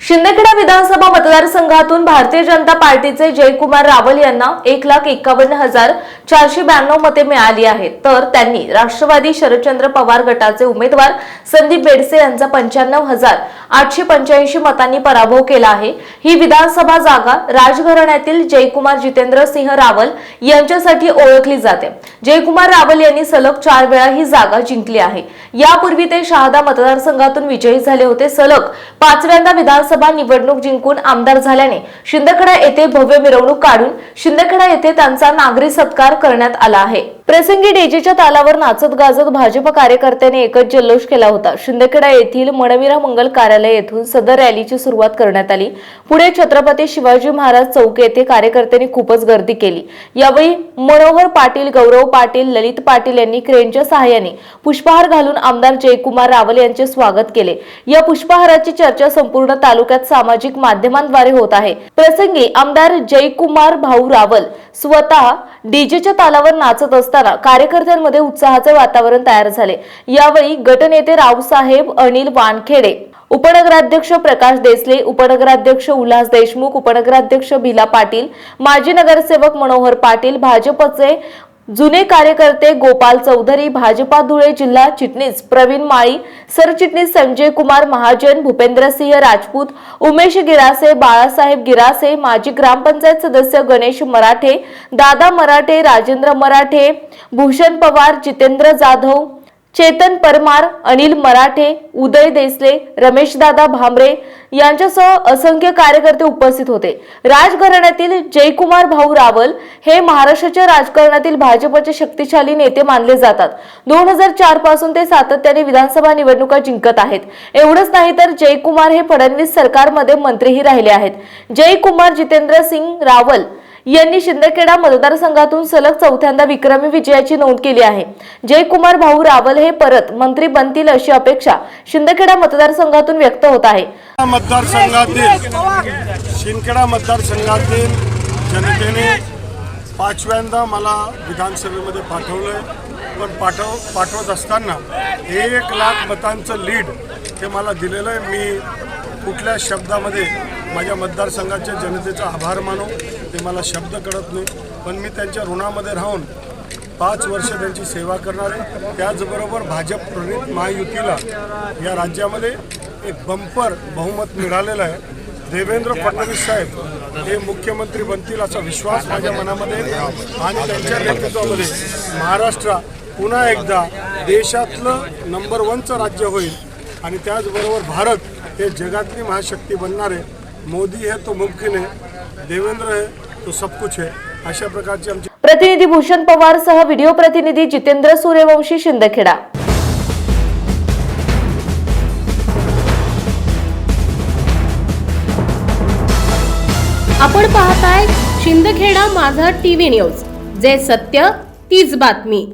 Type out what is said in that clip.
शिंदेखेडा विधानसभा मतदारसंघातून भारतीय जनता पार्टीचे जयकुमार रावल यांना एक लाख एकावन्न हजार चारशे ब्याण्णव मते मिळाली आहेत. तर त्यांनी राष्ट्रवादी शरदचंद्र पवार गटाचे उमेदवार संदीप बेडसे यांचा पंच्याण्णव हजार आठशे पंच्याऐंशी मतांनी पराभव केला आहे. ही विधानसभा जागा राजघराण्यातील जयकुमार जितेंद्र सिंह रावल यांच्यासाठी ओळखली जाते. जयकुमार रावल यांनी सलग चार वेळा ही जागा जिंकली आहे. यापूर्वी ते शहादा मतदारसंघातून विजयी झाले होते. सलग पाचव्यांदा विधानसभा निवडणूक जिंकून आमदार झाल्याने शिंदखेडा येथे भव्य मिरवणूक काढून शिंदखेडा येथे त्यांचा नागरी सत्कार करण्यात आला आहे. प्रसंगी डीजेच्या तालावर नाचत गाजत भाजप कार्यकर्त्यांनी एकच जल्लोष केला होता. शिंदेखेडा येथील मणवीरा मंगल कार्यालय येथून सदर रॅलीची सुरुवात करण्यात आली. पुढे छत्रपती शिवाजी महाराज चौक येथे कार्यकर्त्यांनी खूपच गर्दी केली. यावेळी मनोहर पाटील गौरव पाटील ललित पाटील यांनी क्रेनच्या सहाय्याने पुष्पहार घालून आमदार जयकुमार रावल यांचे स्वागत केले. या पुष्पहाराची चर्चा संपूर्ण तालुक्यात सामाजिक माध्यमांद्वारे होत आहे. प्रसंगी आमदार जयकुमार भाऊ रावल स्वतः डीजेच्या तालावर नाचत असताना कार्यकर्त्यांमध्ये उत्साहाचे वातावरण तयार झाले. यावेळी गटनेते रावसाहेब अनिल वानखेडे उपनगराध्यक्ष प्रकाश देसले उपनगराध्यक्ष उल्हास देशमुख उपनगराध्यक्ष भिला पाटील माजी नगरसेवक मनोहर पाटील भाजपचे जुने कार्यकर्ते गोपाल चौधरी भाजपा धुळे जिल्हा चिटणीस प्रवीण माळी सरचिटणीस संजय कुमार महाजन भूपेंद्रसिंह राजपूत उमेश गिरासे बाळासाहेब गिरासे माजी ग्रामपंचायत सदस्य गणेश मराठे दादा मराठे राजेंद्र मराठे भूषण पवार जितेंद्र जाधव चेतन परमार अनिल मराठे उदय देसले रमेशदादा भामरे यांच्यासह असंख्य कार्यकर्ते उपस्थित होते. राजघराण्यातील जयकुमार भाऊ रावल हे महाराष्ट्राच्या राजकारणातील भाजपचे शक्तिशाली नेते मानले जातात. दोन हजार चारपासून ते सातत्याने विधानसभा निवडणुका जिंकत आहेत. एवढंच नाही तर जयकुमार हे फडणवीस सरकारमध्ये मंत्रीही राहिले आहेत. जयकुमार जितेंद्र सिंग रावल यांनी शिंदखेडा मतदारसंघातून सलग चौथ्यांदा विक्रमी विजयाची नोंद केली आहे. जयकुमार भाऊ रावल हे परत मंत्री बनतील अशी अपेक्षा शिंदखेडा मतदारसंघातून व्यक्त होत आहे. मतदारसंघातील शिंदखेडा मतदारसंघातील जनतेने पाचव्यांदा मला विधानसभेमध्ये पाठवलं पण पाठव पाठवत असताना एक लाख मतांचं लीड हे मला दिलेलं आहे मी कुठल्या शब्दामध्ये माझ्या मतदारसंघाच्या जनतेचा आभार मानू. ते मला शब्द कळत नाही. पण मी त्यांच्या ऋणामध्ये राहून पाच वर्ष त्यांची सेवा करणार आहे. त्याचबरोबर भाजप प्रणित महायुतीला या राज्यामध्ये एक बंपर बहुमत मिळालेलं आहे. देवेंद्र फडणवीस साहेब हे मुख्यमंत्री बनतील असा विश्वास माझ्या मनामध्ये आणि त्यांच्या नेतृत्वामध्ये महाराष्ट्र पुन्हा एकदा देशातलं नंबर वनचं राज्य होईल. आणि त्याचबरोबर भारत हे जगातली महाशक्ती बनणार आहे. मोदी है तो मुमकिन है देवेंद्र है तो सब कुछ है। अशा प्रकारची आमची प्रतिनिधी भूषण पवार सह व्हिडिओ प्रतिनिधी जितेंद्र सूर्यवंशी शिंदखेडा. आपण पाहताय शिंदखेडा माझा टीव्ही न्यूज. जे सत्य तीच बातमी.